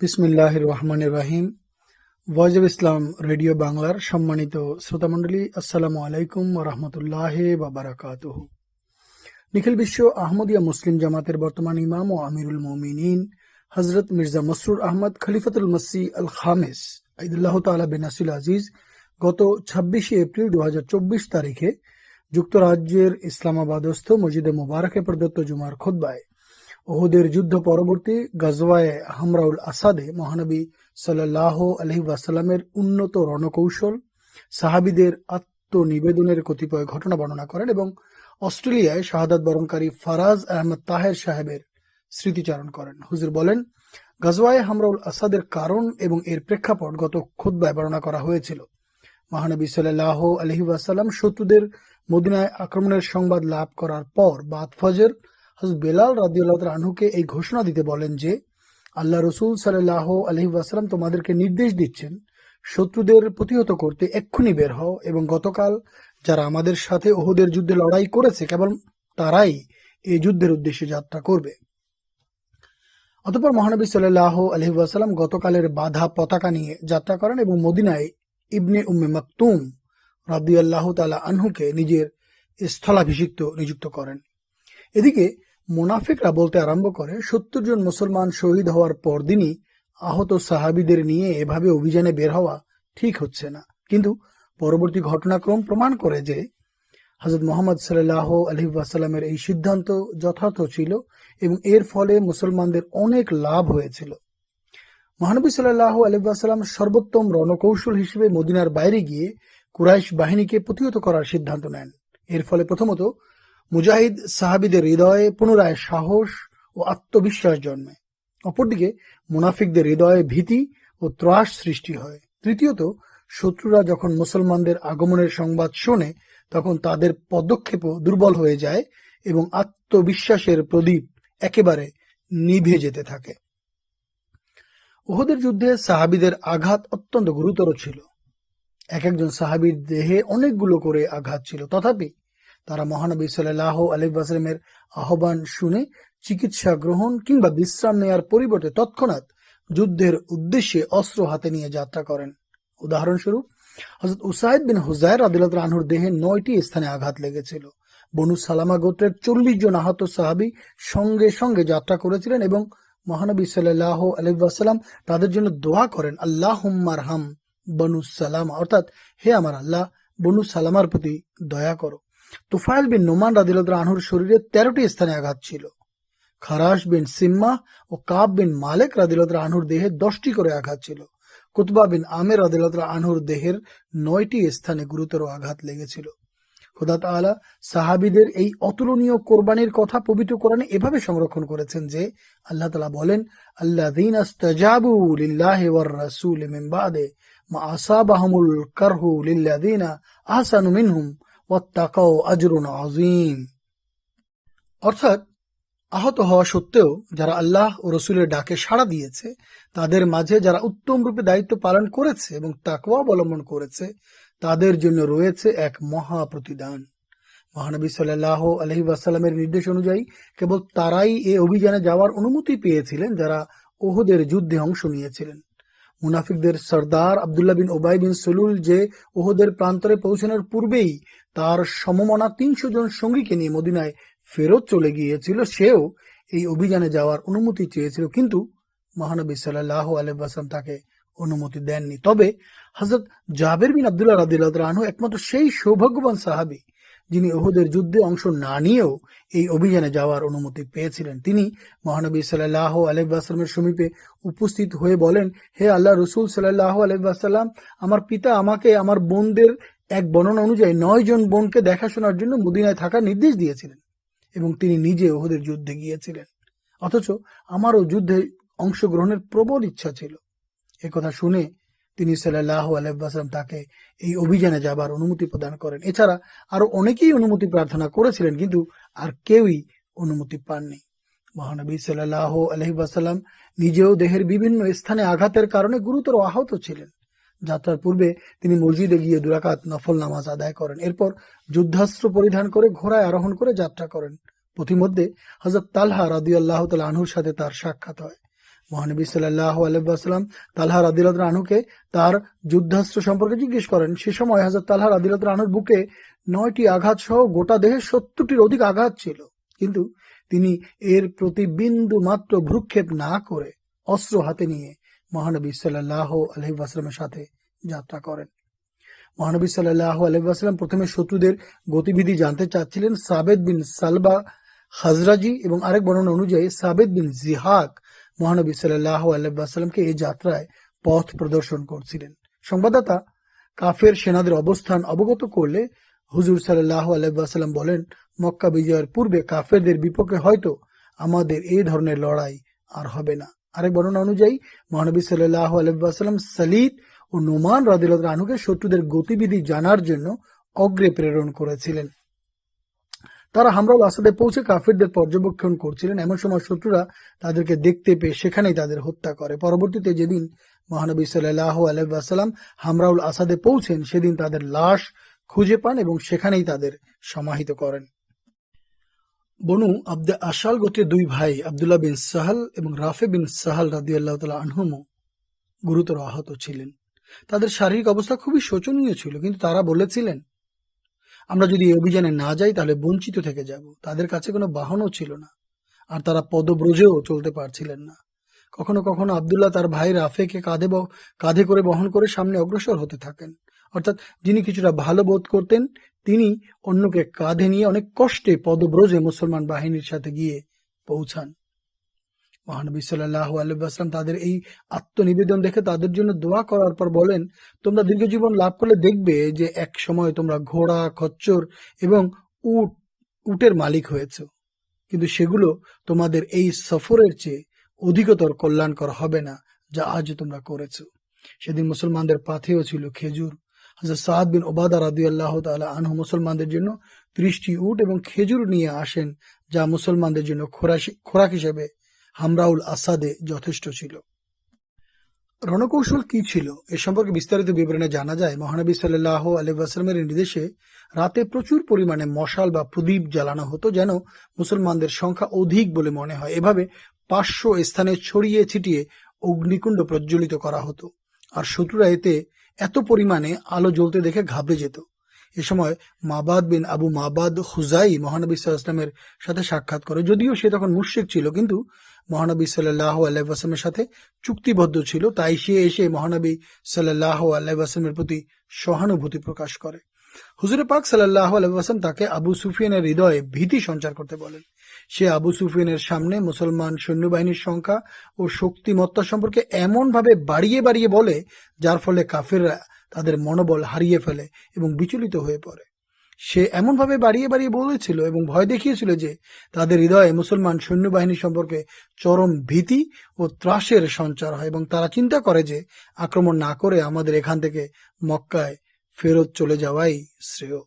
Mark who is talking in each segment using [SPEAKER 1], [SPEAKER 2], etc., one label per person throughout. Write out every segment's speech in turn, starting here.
[SPEAKER 1] বিসমিল্লাহ রহমান রাহিম। ভয়েস অব ইসলাম রেডিও বাংলার সম্মানিত শ্রোতামণ্ডলী আসসালামু আলাইকুম রহমতুল্লাহ বাবারাকাত নিখিল বিশ্ব আহমদিয়া মুসলিম জামাতের বর্তমান ইমাম ও আমিরুল মোমিনিন হজরত মির্জা মসরুর আহমদ খলিফাতুল মসি আল খামেস ঈদুল্লাহ তালা বেনাসুল আজিজ, গত ছাব্বিশে এপ্রিল দু হাজার চব্বিশ তারিখে যুক্তরাজ্যের ইসলামাবাদস্থ মসজিদে মোবারকে প্রদত্ত জুমার খোদ্বায় ওহুদের যুদ্ধ পরবর্তী গজওয়ায়ে হামরাউল আসাদে মহানবী সাল্লাহ আলহি উন্নত রণকৌশল, সাহাবিদের আত্মনিবেদনের কতিপয় ঘটনা বর্ণনা করেন এবং অস্ট্রেলিয়ায় শাহাদাত বরণকারী ফারাজ আহমদ তাহের সাহেবের স্মৃতিচারণ করেন। হুজুর বলেন, গজওয়ায়ে হামরাউল আসাদের কারণ এবং এর প্রেক্ষাপট গত খুদ্বায় বর্ণনা করা হয়েছিল। মহানবী সাল্লাহ আলহি শত্রুদের মদিনায় আক্রমণের সংবাদ লাভ করার পর বাদ ফজর হজরত বেলাল রাদিউল্লাহ আনহুকে এই ঘোষণা দিতে বলেন যে, আল্লাহ রসুল সাল্লাহ আলহি ওয়াসাল্লাম তোমাদেরকে নির্দেশ দিচ্ছেন, শত্রুদের প্রতিহত করতে এক্ষুনি বের হও এবং গতকাল যারা আমাদের সাথে ওহুদের যুদ্ধে লড়াই করেছে, কেবল তারাই এই যুদ্ধের উদ্দেশ্যে যাত্রা করবে। অতপর মহানবী সাল্লাহ আলহি ওয়াসাল্লাম গতকালের বাধা পতাকা নিয়ে যাত্রা করেন এবং মদিনায় ইবনে উম্মে মাকতুম রাদিয়াল্লাহ তালা আনহুকে নিজের স্থলাভিষিক্ত নিযুক্ত করেন। এদিকে মোনাফিকরা বলতে আরম্ভ করে, সত্তর জন মুসলমান শহীদ হওয়ার পরদিনই আহত সাহাবিদের নিয়ে এভাবে অভিযানে বের হওয়া ঠিক হচ্ছে না। কিন্তু পরবর্তী ঘটনাক্রম প্রমাণ করে যে হজরত মোহাম্মদ সাল্লাহ আলহি ওয়াসাল্লামের এই সিদ্ধান্ত যথার্থ ছিল এবং এর ফলে মুসলমানদের অনেক লাভ হয়েছিল। মহানবী সাল্লাহ আলহাম সর্বোত্তম রণকৌশল হিসেবে মদিনার বাইরে গিয়ে কুরাইশ বাহিনীকে প্রতিহত করার সিদ্ধান্ত নেন। এর ফলে প্রথমত মুজাহিদ সাহাবিদের হৃদয়ে পুনরায় সাহস ও আত্মবিশ্বাস জন্মে। অপরদিকে, মুনাফিকদের হৃদয়ে ভীতি ও ত্রাস সৃষ্টি হয়। তৃতীয়ত, শত্রুরা যখন মুসলমানদের আগমনের সংবাদ শোনে, তখন তাদের পদক্ষেপও দুর্বল হয়ে যায় এবং আত্মবিশ্বাসের প্রদীপ একেবারে নিভে যেতে থাকে। ওহদের যুদ্ধে সাহাবিদের আঘাত অত্যন্ত গুরুতর ছিল। এক একজন সাহাবির দেহে অনেকগুলো করে আঘাত ছিল। তথাপি তারা মহানবী সাল্লাহ আলিবাসলামের আহ্বান শুনে চিকিৎসা গ্রহণ কিংবা বিশ্রাম নেয়ার পরিবর্তে তৎক্ষণাৎ যুদ্ধের উদ্দেশ্যে অস্ত্র হাতে নিয়ে যাত্রা করেন। উদাহরণস্বরূপ হজরত উসাইদ বিন হুজাইর আদিলত আনহুর দেহে নয়টি স্থানে আঘাত লেগেছিল। বনু সালামা গোত্রের চল্লিশ জন আহত সাহাবি সঙ্গে সঙ্গে যাত্রা করেছিলেন এবং মহানবী সাল্লাহ আলহাম তাদের জন্য দোয়া করেন আল্লাহ হাম বনু সালামা। অর্থাৎ, হে আমার আল্লাহ, বনু সালামার প্রতি দয়া করো। তুফাইল বিন নোমান রাদিলত আনহুর শরীরে তেরোটি স্থানে আঘাত ছিল। খারাস বিন সিম্মা ও কাব বিন মালেক রাদিলত আনহুর দেহে দশটি করে আঘাত ছিল। কুতবা বিন আমের রাদিলত আনহুর দেহের নয়টি স্থানে গুরুতর আঘাত লেগেছিল। খোদা তাআলা সাহাবিদের এই অতুলনীয় কোরবানির কথা পবিত্র কোরআনে এভাবে সংরক্ষণ করেছেন যে, আল্লাহ তালা বলেন, আল্লাযীন ইস্তাজাবু লিল্লাহি ওয়ার রাসূল মিন বাদে মা আসাবাহুমুল কারহু লিল্লাযীনা আহসানু মিনহুম আজরুন অর্থাৎ, আহত হওয়া সত্ত্বেও যারা আল্লাহ ও রসুলের ডাকে সাড়া দিয়েছে, তাদের মাঝে যারা উত্তম রূপে দায়িত্ব পালন করেছে এবং তাকওয়া অবলম্বন করেছে, তাদের জন্য রয়েছে এক মহা প্রতিদান। মহানবী সাল্লাহ আলহি নির্দেশ অনুযায়ী কেবল তারাই এ অভিযানে যাওয়ার অনুমতি পেয়েছিলেন যারা ওহুদের যুদ্ধে অংশ নিয়েছিলেন। মুনাফিকদের সর্দার আবদুল্লাহ বিন ওবাই বিন সলুল যে ওহদের প্রান্তরে পৌঁছানোর পূর্বেই তার সমমনা তিনশো জন সঙ্গীকে নিয়ে মদিনায় ফেরত চলে গিয়েছিল, সেও এই অভিযানে যাওয়ার অনুমতি চেয়েছিল, কিন্তু মহানবী সাল্লাহ আলহাম তাকে অনুমতি দেননি। তবে হজরত জাবের বিন আবদুল্লাহ রাদিল্লাহ একমাত্র সেই সৌভাগ্যবান সাহাবি যিনি ওহুদের যুদ্ধে অংশ না নিয়েও এই অভিযানে যাওয়ার অনুমতি পেয়েছিলেন। তিনি মহানবী সাল্লাহ আলহামের সমীপে উপস্থিত হয়ে বলেন, হে আল্লাহ রসুল সাল্লাহ আলহাম আমার পিতা আমাকে আমার বোনদের এক বর্ণনা অনুযায়ী নয় জন বোনকে দেখাশোনার জন্য মদিনায় থাকার নির্দেশ দিয়েছিলেন এবং তিনি নিজে ওহুদের যুদ্ধে গিয়েছিলেন। অথচ আমারও যুদ্ধে অংশগ্রহণের প্রবল ইচ্ছা ছিল। কথা শুনে তিনি সাল্লাহ আলহাম তাকে এই অভিযানে যাবার অনুমতি প্রদান করেন। এছাড়া আরও অনেকেই অনুমতি প্রার্থনা করেছিলেন, কিন্তু আর কেউই অনুমতি পাননি। মহানবী সাল্লাহ আলহিবাসাল্লাম নিজেও দেহের বিভিন্ন স্থানে আঘাতের কারণে গুরুতর আহত ছিলেন। যাত্রার পূর্বে তিনি মসজিদে গিয়ে দুরাকাত নফল নামাজ আদায় করেন। এরপর যুদ্ধাস্ত্র পরিধান করে ঘোড়ায় আরোহণ করে যাত্রা করেন। পথিমধ্যে হজরত তালহা রাদি আল্লাহ আনহুর সাথে তার সাক্ষাৎ হয়। মহানবী সাল্লাহ আলহাম তালহা রাদিলত রানুকে তার যুদ্ধাস্ত্র সম্পর্কে জিজ্ঞেস করেন। সে সময় হাজার তালহা রাদিলত রানুর বুকে নয়টি আঘাত সহ গোটা দেহে সত্তরটির অধিক আঘাত ছিল। কিন্তু তিনি এর প্রতি বিন্দু মাত্র ভ্রুক্ষেপ না করে অস্ত্র হাতে নিয়ে মহানবী সাল্লাহ আলহিবাস্লামের সাথে যাত্রা করেন। মহানবী সাল্লাহ আলহিবাস্লাম প্রথমে শত্রুদের গতিবিধি জানতে চাচ্ছিলেন। সাবেদ বিন সালবা হাজরাজি এবং আরেক বর্ণনা অনুযায়ী সাবেদ বিন জিহাক মহানবী সাল্লাহ আল্লাহামকে এই যাত্রায় পথ প্রদর্শন করছিলেন। সংবাদদাতা কাফের সেনাদের অবস্থান অবগত করলে হুজুর সাল্লাহ আল্লাহাম বলেন, মক্কা বিজয়ের পূর্বে কাফেরদের বিপক্ষে হয়তো আমাদের এই ধরনের লড়াই আর হবে না। আরেক বর্ণনা অনুযায়ী, মহানবী সাল্লাহ আলহাম সালিদ ও নোমান রাদিল রানুকে শত্রুদের গতিবিধি জানার জন্য অগ্রে প্রেরণ করেছিলেন। তারা হামরাল আসাদে পৌঁছে কাফিরদের পর্যবেক্ষণ করছিলেন। এমন সময় শত্রুরা তাদেরকে দেখতে পেয়ে সেখানেই তাদের হত্যা করে। পরবর্তীতে যেদিন মহানবী সাল্লাহ আলহাম হামরাউল আসাদে পৌঁছেন, সেদিন তাদের লাশ খুঁজে পান এবং সেখানেই তাদের সমাহিত করেন। বনু আব্দে আশাল গোত্রের দুই ভাই, আবদুল্লাহ বিন সাহাল এবং রাফে বিন সাহাল রাদি আল্লাহ তালা আনহুমও গুরুতর আহত ছিলেন। তাদের শারীরিক অবস্থা খুবই শোচনীয় ছিল, কিন্তু তারা বলেছিলেন আমরা যদি এই অভিযানে না যাই, তাহলে বঞ্চিত থেকে যাব। তাদের কাছে কোনো বাহনও ছিল না। আর তারা পদব্রজেও চলতে পারছিলেন না। কখনো কখনো আবদুল্লাহ তার ভাই রাফেকে কাঁধে কাঁধে করে বহন করে সামনে অগ্রসর হতে থাকেন। অর্থাৎ যিনি কিছুটা ভালো বোধ করতেন, তিনি অন্যকে কাঁধে নিয়ে অনেক কষ্টে পদব্রজে মুসলমান বাহিনীর সাথে গিয়ে পৌঁছান। মহানবী সাল্লাহ আলহাম তাদের এই আত্মনিবেদন দেখে তাদের জন্য দোয়া করার পর বলেন, তোমরা দীর্ঘ জীবন লাভ করলে দেখবে যে এক সময় তোমরা ঘোড়া, খচ্চর এবং উট, উটের মালিক হয়েছ। কিন্তু সেগুলো তোমাদের এই সফরের চেয়ে অধিকতর কল্যাণকর হবে না যা আজ তোমরা করেছ। সেদিন মুসলমানদের পাথেও ছিল খেজুর। হাজার সাদ বিন ওবাদা রাদি আল্লাহ তালা আনহু মুসলমানদের জন্য ত্রিশটি উট এবং খেজুর নিয়ে আসেন, যা মুসলমানদের জন্য খোরাক হিসেবে হামরাউল আসাদে যথেষ্ট ছিল। রণকৌশল কি ছিল এ সম্পর্কে বিস্তারিত বিবরণে জানা যায়, মহানবী সাল্লাহ আলহামের নির্দেশে রাতে প্রচুর পরিমাণে মশাল বা প্রদীপ জ্বালানো হতো যেন মুসলমানদের সংখ্যা অধিক বলে মনে হয়। এভাবে পাঁচশো স্থানে ছড়িয়ে ছিটিয়ে অগ্নিকুণ্ড প্রজ্বলিত করা হতো। আর শত্রুরা এতে এত পরিমাণে আলো জ্বলতে দেখে ঘাবড়ে যেত। এ সময় মাবাদ বিন আবু মাবাদ হুজাই মহানবী সাল্লামের সাথে সাক্ষাৎ করে। যদিও সে তখন মুশরিক ছিল, কিন্তু মহানবী সাল্লাহ আল্লাহামের সাথে চুক্তিবদ্ধ ছিল, তাই সে এসে মহানবী সাল্লাহ আল্লাহামের প্রতি সহানুভূতি প্রকাশ করে। হুজুরে পাক সাল্লাহ আলহাম তাকে আবু সুফিয়ানের হৃদয়ে ভীতি সঞ্চার করতে বলেন। সে আবু সুফিয়ানের সামনে মুসলমান সৈন্যবাহিনীর সংখ্যা ও শক্তিমত্তা সম্পর্কে এমন ভাবে বাড়িয়ে বাড়িয়ে বলে, যার ফলে কাফেররা তাদের মনোবল হারিয়ে ফেলে এবং বিচলিত হয়ে পড়ে। সে এমনভাবে বাড়িয়ে বাড়িয়ে বলেছিল এবং ভয় দেখিয়েছিল যে তাদের হৃদয়ে মুসলমান সৈন্যবাহিনী সম্পর্কে চরম ভীতি ও ত্রাসের সঞ্চার হয় এবং তারা চিন্তা করে যে আক্রমণ না করে আমাদের এখান থেকে মক্কায় ফেরত চলে যাওয়াই শ্রেয়।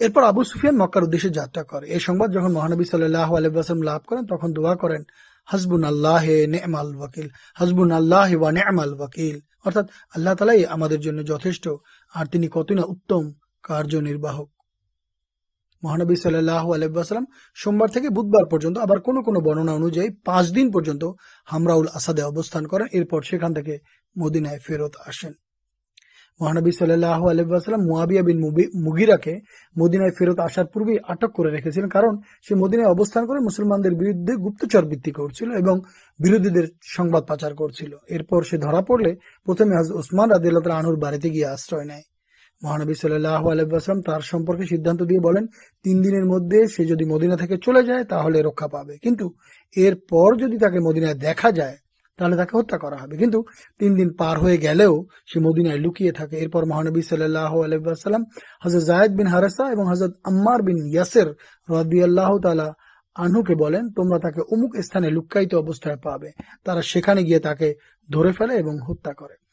[SPEAKER 1] এরপর আবু সুফিয়ান মক্কার উদ্দেশ্যে যাত্রা করে। এই সংবাদ যখন মহানবী সাল্লাহ আলহাম লাভ করেন, তখন দোয়া করেন হাসবুন আল্লাহ নেমাল ওয়াকিল হাসবুন আল্লাহ ওয়া নেমাল ওয়াকিল। অর্থাৎ আল্লাহ তালাই আমাদের জন্য যথেষ্ট, আর তিনি কতই না উত্তম কার্যনির্বাহক। মহানবী সাল্লাহ আলহাম সোমবার থেকে বুধবার পর্যন্ত, আবার কোনো কোনো বর্ণনা অনুযায়ী পাঁচ দিন পর্যন্ত হামরাউল আসাদে অবস্থান করেন। এরপর সেখান থেকে মদিনায় ফেরত আসেন। মহানবী সাল্লাহ আলহাম মুয়াবিয়া বিন মুগিরাকে মদিনায় ফেরত আসার পূর্বেই আটক করে রেখেছিলেন। কারণ সে মদিনায় অবস্থান করে মুসলমানদের বিরুদ্ধে গুপ্তচর বৃত্তি করছিল এবং বিরোধীদের সংবাদ পাচার করছিল। এরপর সে ধরা পড়লে প্রথমে হযরত ওসমান রাদিল্লাহ আনুর বাড়িতে গিয়ে আশ্রয় নেয়। মহানবী সাল্লাহ আলহাম তার সম্পর্কে সিদ্ধান্ত দিয়ে বলেন, তিন দিনের মধ্যে সে যদি মদিনা থেকে চলে যায় তাহলে রক্ষা পাবে। কিন্তু এরপর যদি তাকে মদিনায় দেখা যায় তাহলে তাকে হত্যা করা হবে। কিন্তু তিন দিন পার হয়ে গেলেও সে মদিনায় লুকিয়ে থাকে। এরপর মহানবী সাল্লাহ আলহাম হজরত জায়দ বিন হারাসা এবং হজরত আম্মার বিন ইয়াসের রদি আল্লাহ তালা আনহুকে বলেন, তোমরা তাকে অমুক স্থানে লুকায়িত অবস্থায় পাবে। তারা সেখানে গিয়ে তাকে ধরে ফেলে এবং হত্যা করে।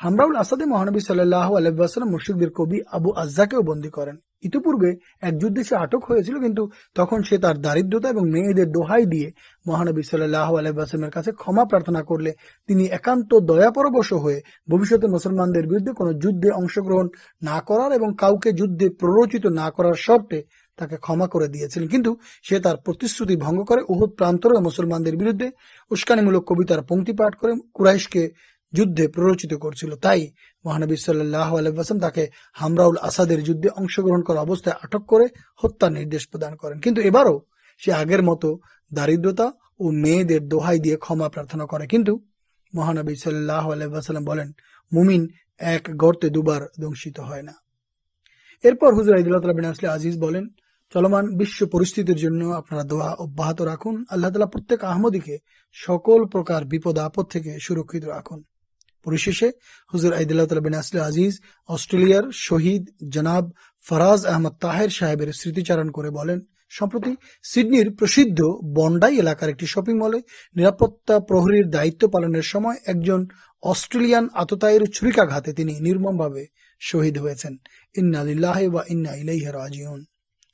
[SPEAKER 1] হামরাউল আসাদে মহানবী সাল্লাহ আলহাম মুর্শিকদের কবি আবু আজ্জাকেও বন্দী করেন। ইতিপূর্বে এক যুদ্ধে সে আটক হয়েছিল, কিন্তু তখন সে তার দারিদ্রতা এবং মেয়েদের দোহাই দিয়ে মহানবী সাল্লাহ আলহামের কাছে ক্ষমা প্রার্থনা করলে তিনি একান্ত দয়াপরবশ হয়ে ভবিষ্যতে মুসলমানদের বিরুদ্ধে কোনো যুদ্ধে অংশগ্রহণ না করার এবং কাউকে যুদ্ধে প্ররোচিত না করার শর্তে তাকে ক্ষমা করে দিয়েছিলেন। কিন্তু সে তার প্রতিশ্রুতি ভঙ্গ করে উহুদ প্রান্তরে মুসলমানদের বিরুদ্ধে উস্কানিমূলক কবিতার পঙ্ক্তি পাঠ করে কুরাইশকে যুদ্ধে প্ররোচিত করছিল। তাই মহানবী সাল্লাহ আলহাম তাকে হামরাউল আসাদের যুদ্ধে অংশগ্রহণ করা অবস্থায় আটক করে হত্যার নির্দেশ প্রদান করেন। কিন্তু এবারও সে আগের মতো দারিদ্রতা ও মেয়েদের দোহাই দিয়ে ক্ষমা প্রার্থনা করে। কিন্তু মহানবী সাল্লাহ আলহাম বলেন, মুমিন এক গর্তে দুবার দংশিত হয় না। এরপর হুজুর আইদুল্লাহ বিন আসলে আজিজ বলেন, চলমান বিশ্ব পরিস্থিতির জন্য আপনারা দোয়া অব্যাহত রাখুন। আল্লাহ তালা প্রত্যেক আহমদীকে সকল প্রকার বিপদ আপদ থেকে সুরক্ষিত রাখুন। পরিশেষে হুজুর আইদুল্লাহ বিন আসলে আজিজ, অস্ট্রেলিয়ার শহীদ জনাব ফরাজ আহমদ তাহের সাহেবের স্মৃতিচারণ করে বলেন, সম্প্রতি সিডনির প্রসিদ্ধ বন্ডাই এলাকার একটি শপিং মলে নিরাপত্তা প্রহরীর দায়িত্ব পালনের সময় একজন অস্ট্রেলিয়ান আততায়ের ছুরিকাঘাতে তিনি নির্মমভাবে শহীদ হয়েছেন। ইন্না লিল্লাহি ওয়া ইন্না ইলাইহি রাজিউন।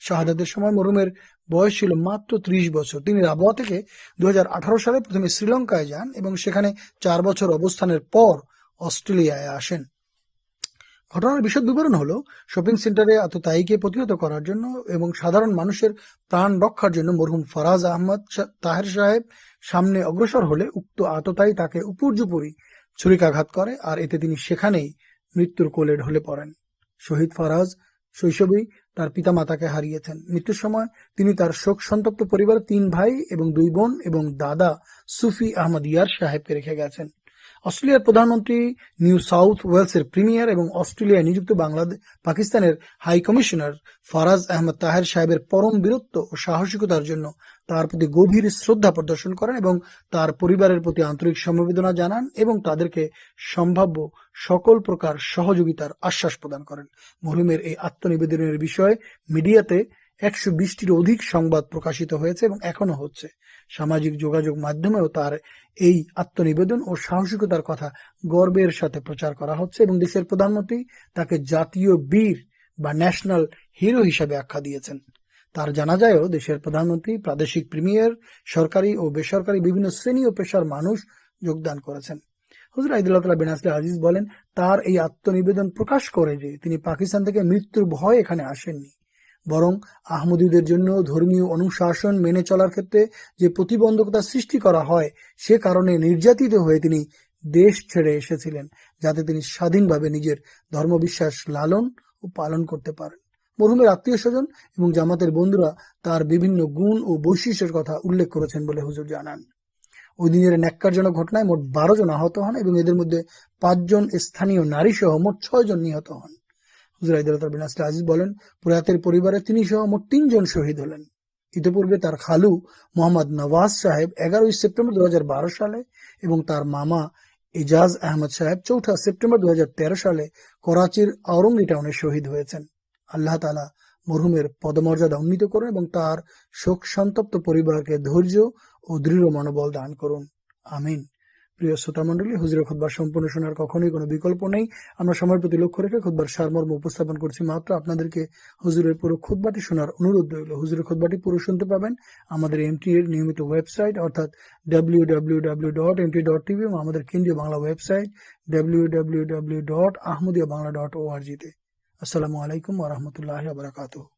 [SPEAKER 1] শাহাদাতের সময় মরুমের বয়স ছিল মাত্র ত্রিশ বছর। তিনি রাবোয়া থেকে দুহাজার আঠারো সালে প্রথমে শ্রীলঙ্কায় যান এবং সেখানে চার বছর অবস্থানের পর অস্ট্রেলিয়ায় আসেন। ঘটনার বিশদ বিবরণ হলো, শপিং সেন্টারে আততায়ীকে প্রতিহত করার জন্য এবং সাধারণ মানুষের প্রাণ রক্ষার জন্য মরহুম ফরাজ আহমদ তাহের সাহেব সামনে অগ্রসর হলে উক্ত আততায়ী তাকে উপর্যুপরি ছুরিকাঘাত করে আর এতে তিনি সেখানেই মৃত্যুর কোলে ঢলে পড়েন। শহীদ ফরাজ শৈশবেই তার পিতামাতাকে হারিয়েছেন। মৃত্যুর সময় তিনি তার শোক সন্তপ্ত পরিবার তিন ভাই এবং দুই বোন এবং দাদা সুফি আহমদ ইয়ার সাহেবকে রেখে গেছেন। অস্ট্রেলিয়ার প্রধানমন্ত্রী নিউ সাউথ ওয়েলসের প্রিমিয়ার এবং অস্ট্রেলিয়ায় নিযুক্ত বাংলাদেশ পাকিস্তানের হাই কমিশনার ফারাজ আহমদ তাহের সাহেবের পরম বীরত্ব ও সাহসিকতার জন্য তার প্রতি গভীর শ্রদ্ধা প্রদর্শন করেন এবং তার পরিবারের প্রতি আন্তরিক সমবেদনা জানান এবং তাদেরকে সম্ভাব্য সকল প্রকার সহযোগিতার আশ্বাস প্রদান করেন। মরহুমের এই আত্মনিবেদনের বিষয়ে মিডিয়াতে একশো বিশটির অধিক সংবাদ প্রকাশিত হয়েছে এবং এখনও হচ্ছে। সামাজিক যোগাযোগ মাধ্যমেও তার এই আত্মনিবেদন ও সাহসিকতার কথা গর্বের সাথে প্রচার করা হচ্ছে এবং দেশের প্রধানমন্ত্রী তাকে জাতীয় বীর বা ন্যাশনাল হিরো হিসাবে আখ্যা দিয়েছেন। তার জানা যায়ও দেশের প্রধানমন্ত্রী, প্রাদেশিক প্রিমিয়ার, সরকারি ও বেসরকারি বিভিন্ন শ্রেণি ও পেশার মানুষ যোগদান করেছেন। হুজুর আইদুল্লাহ বিন আসলে আজিজ বলেন, তার এই আত্মনিবেদন প্রকাশ করে যে তিনি পাকিস্তান থেকে মৃত্যুর ভয় এখানে আসেননি। বরং আহমদীদের জন্য ধর্মীয় অনুশাসন মেনে চলার ক্ষেত্রে যে প্রতিবন্ধকতা সৃষ্টি করা হয়, সে কারণে নির্যাতিত হয়ে তিনি দেশ ছেড়ে এসেছিলেন, যাতে তিনি স্বাধীনভাবে নিজের ধর্মবিশ্বাস লালন ও পালন করতে পারেন। মরহুমের আত্মীয় স্বজন এবং জামাতের বন্ধুরা তার বিভিন্ন গুণ ও বৈশিষ্ট্যের কথা উল্লেখ করেছেন বলে হুজুর জানান। ওই দিনের ন্যাক্কারজনক ঘটনায় মোট বারো জন আহত হন এবং এদের মধ্যে পাঁচজন স্থানীয় নারী সহ মোট ছয় জন নিহত হন। হুজুর আইদুল্লাহ বিন আসলে আজিজ বলেন, প্রয়াতের পরিবারে তিনি সহ মোট তিনজন শহীদ হলেন। ইতিপূর্বে তার খালু মোহাম্মদ নওয়াজ সাহেব এগারোই সেপ্টেম্বর দুহাজার বারো সালে এবং তার মামা এজাজ আহমদ সাহেব চৌঠা সেপ্টেম্বর দুহাজার তেরো সালে করাচির আওরঙ্গি টাউনে শহীদ হয়েছেন। আল্লাহ তালা মরহুমের পদমর্যাদা উন্নীত করুন এবং তার শোক সন্তপ্ত পরিবারকে ধৈর্য ও দৃঢ় মনোবল দান করুন। আমিন। প্রিয় শ্রোতা মন্ডলী হুজুরের খুদ্বার সম্পূর্ণ শোনার কখনোই কোনো বিকল্প নেই। আমরা সময়ের প্রতি লক্ষ্য রেখে খুদ্বার সারমর্ম উপস্থাপন করছি। মাত্র আপনাদেরকে হুজুরের পুরো খুদ্বাটি শোনার অনুরোধ রইল। হুজুরের খুদ্বাটি পুরো শুনতে পাবেন আমাদের এমটি এর নিয়মিত ওয়েবসাইট, অর্থাৎ W W W dot MT dot TV এবং আমাদের কেন্দ্রীয় Bangla website W W W dot Ahmadiyya Bangla dot ও ওআরজিতে আসসালামু আলাইকুম ওরহমতুল্লাহ বারাকাতুহ।